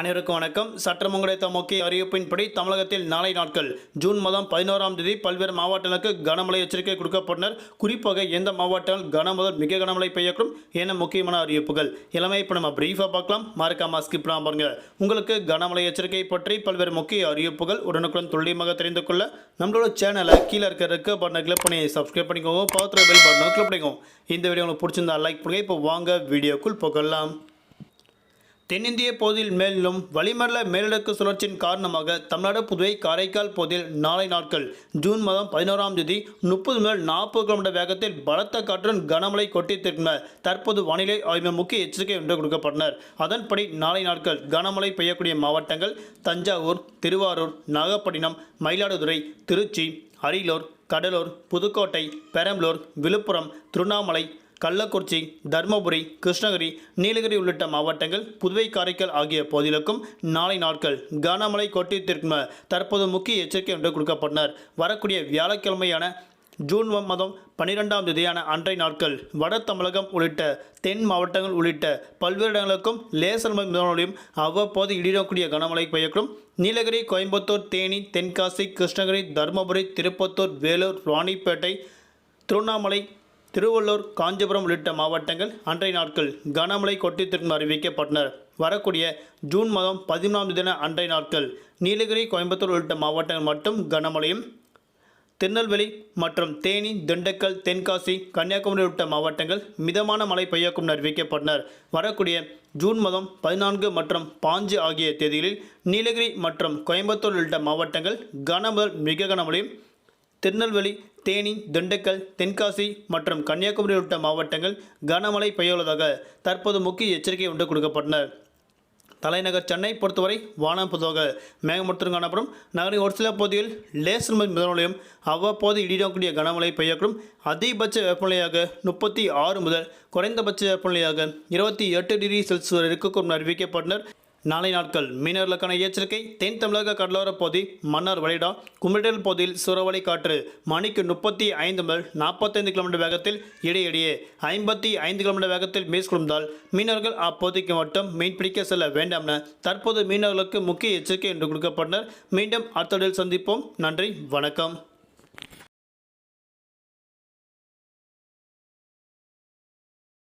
அனைவருக்கும் வணக்கம். சற்றம் கிடைத்த முக்கிய அறிவிப்பின்படி தமிழகத்தில் நாளை நாட்கள் ஜூன் மாதம் பதினோராம் தேதி பல்வேறு மாவட்டங்களுக்கு கனமழை எச்சரிக்கை கொடுக்கப்பட்டனர். குறிப்பாக எந்த மாவட்டங்கள் கனமுதல் மிக கனமழை பெய்யக்கூடும் என முக்கியமான அறிவிப்புகள். எல்லாமே இப்போ நம்ம பிரீஃபாக பார்க்கலாம். மறக்காம ஸ்கிப் பண்ணாம பாருங்க. உங்களுக்கு கனமழை எச்சரிக்கை பற்றி பல்வேறு முக்கிய அறிவிப்புகள் உடனுக்குடன் துல்லியமாக தெரிந்து கொள்ள நம்மளோட சேனலை கீழே இருக்க இருக்க பட்டனை கிளிக் பண்ணி சப்ஸ்கிரைப் பண்ணிக்கோங்க. பக்கத்தில் பெல் பட்டனை கிளிக் பண்ணிக்கோங்க. இந்த வீடியோ உங்களுக்கு பிடிச்சிருந்தா லைக் பண்ணுங்க. இப்போ வாங்க வீடியோக்குள் போகலாம். தென்னிந்திய பகுதியில் மேலும் வளிமண்டல மேலடுக்கு சுழற்சியின் காரணமாக தமிழ்நாடு புதுவை காரைக்கால் பகுதியில் நாளை நாட்கள் ஜூன் மாதம் பதினோராம் தேதி முப்பது முதல் நாற்பது கிலோமீட்டர் வேகத்தில் பலத்த காற்றுடன் கனமழை கொட்டித்திருக்கின்றனர் தற்போது வானிலை ஆய்வு முக்கிய எச்சரிக்கை ஒன்று கொடுக்கப்பட்டனர். அதன்படி நாளை நாட்கள் கனமழை பெய்யக்கூடிய மாவட்டங்கள் தஞ்சாவூர் திருவாரூர் நாகப்பட்டினம் மயிலாடுதுறை திருச்சி அரியலூர் கடலூர் புதுக்கோட்டை பெரம்பலூர் விழுப்புரம் திருவண்ணாமலை கள்ளக்குறிச்சி தருமபுரி கிருஷ்ணகிரி நீலகிரி உள்ளிட்ட மாவட்டங்கள் புதுவை காரைக்கால் ஆகிய பகுதிகளுக்கும் நாளை நாட்கள் கனமழை கொட்டித்திருக்கும் தற்போது முக்கிய எச்சரிக்கை ஒன்று கொடுக்கப்பட்டனர். வரக்கூடிய வியாழக்கிழமையான ஜூன் மாதம் பன்னிரெண்டாம் தேதியான அன்றைய நாட்கள் வட தமிழகம் உள்ளிட்ட தென் மாவட்டங்கள் உள்ளிட்ட பல்வேறு இடங்களுக்கும் லேசர் மிதமலையும் அவ்வப்போது இடிடக்கூடிய கனமழை பெய்யக்கூடும். நீலகிரி கோயம்புத்தூர் தேனி தென்காசி கிருஷ்ணகிரி தருமபுரி திருப்பத்தூர் வேலூர் ராணிப்பேட்டை திருவண்ணாமலை திருவள்ளூர் காஞ்சிபுரம் உள்ளிட்ட மாவட்டங்கள் அன்றைய நாட்கள் கனமழை கொட்டித்திருக்கும் அறிவிக்கப்பட்டனர் வரக்கூடிய ஜூன் மாதம் பதிமூணாம் தின அன்றைய நாட்கள் நீலகிரி கோயம்புத்தூர் உள்ளிட்ட மாவட்டங்கள் மட்டும் கனமழையும். திருநெல்வேலி மற்றும் தேனி திண்டுக்கல் தென்காசி கன்னியாகுமரி உள்ளிட்ட மாவட்டங்கள் மிதமான மழை பெய்யக்கும் அறிவிக்கப்பட்டனர் வரக்கூடிய ஜூன் மாதம் பதினான்கு மற்றும் பாஞ்சு ஆகிய தேதிகளில் நீலகிரி மற்றும் கோயம்புத்தூர் உள்ளிட்ட மாவட்டங்கள் கனமுதல் மிக கனமழையும். திருநெல்வேலி தேனி திண்டுக்கல் தென்காசி மற்றும் கன்னியாகுமரி உள்ளிட்ட மாவட்டங்கள் கனமழை பெய்யுள்ளதாக தற்போது முக்கிய எச்சரிக்கை ஒன்று கொடுக்கப்பட்டனர் தலைநகர் சென்னை பொறுத்தவரை வானம் பொதுவாக மேகமூட்டத்துடன் காணப்படும். நகரின் ஒரு சில பகுதியில் லேசர் முதலையும் அவ்வப்போது இடிடக்கூடிய கனமழை பெய்யக்கூடும். அதிகபட்ச வெப்பநிலையாக முப்பத்தி ஆறு முதல் குறைந்தபட்ச வெப்பநிலையாக இருபத்தி எட்டு டிகிரி செல்சியஸ் வரை இருக்கக்கூடும் அறிவிக்கப்பட்டனர். நாளை நாட்கள் மீனவர்களுக்கான எச்சரிக்கை தென் தமிழக கடலோர பகுதி மன்னார் வளைடா குமிடல் பகுதியில் சூறாவளி காற்று மணிக்கு முப்பத்தி ஐந்து முதல் நாற்பத்தைந்து கிலோமீட்டர் வேகத்தில் இடையிடையே ஐம்பத்தி ஐந்து கிலோமீட்டர் வேகத்தில் மேற்கொள்வதால் மீனவர்கள் அப்பகுதிக்கு மட்டும் மீன் பிடிக்க செல்ல வேண்டாம் என தற்போது மீனவர்களுக்கு முக்கிய எச்சரிக்கை என்று கொடுக்கப்பட்டனர். மீண்டும் அடுத்த சந்திப்போம். நன்றி வணக்கம்.